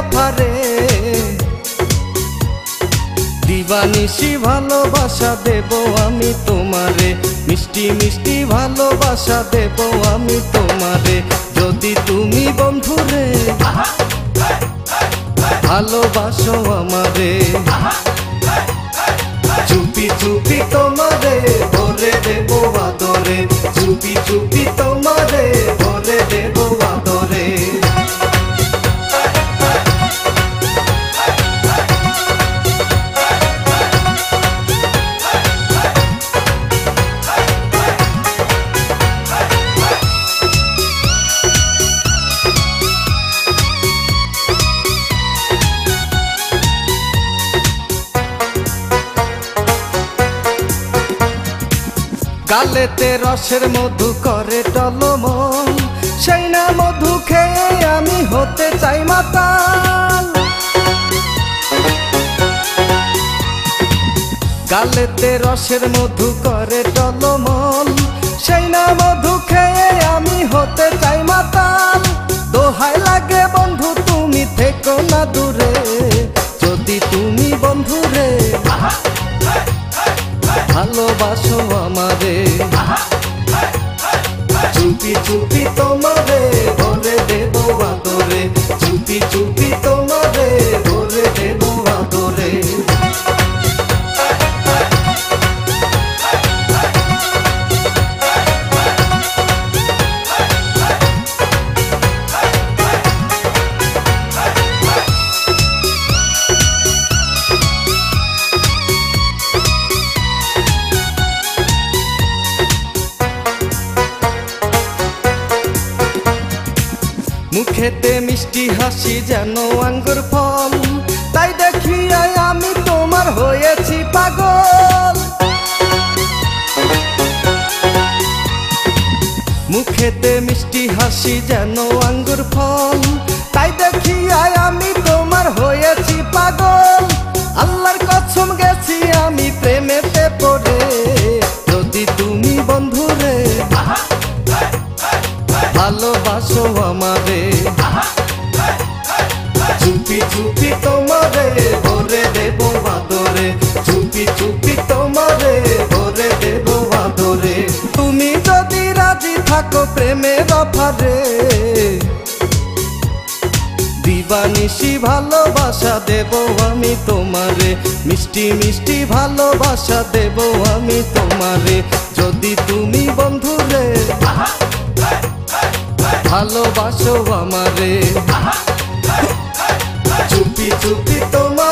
আফারে দিবানিশি ভালোবাসা দেব আমি তোমারে। মিষ্টি মিষ্টি ভালোবাসা দেব আমি তোমারে। যদি তুমি বন্ধুরে, ভালোবাসো আমারে। চুপি চুপি তোমারে ধরে দেব আদরে। চুপি চুপি গালেতে রসের মধু করে টলমন সেই না মধু খেয়ে আমি হতে চাই মাতাল। গালেতে রসের মধু করে টলমল। ভালোবাসো আমারে। চুপি চুপি তোমারে ভরে দেবো আদরে। চুপি চুপি তোমারে মুখেতে মিষ্টি হাসি যেন আঙ্গুর ফল। তাই দেখিয়াই আমি তোমার হয়েছি পাগল। মুখেতে মিষ্টি হাসি যেন আঙ্গুর ফল। থাকো প্রেমের অফারে দিবানিশি ভালোবাসা দেব আমি তোমারে। মিষ্টি মিষ্টি ভালোবাসা দেব আমি তোমারে। যদি তুমি বন্ধুরে, ভালোবাসো আমারে। চুপি চুপি তোমার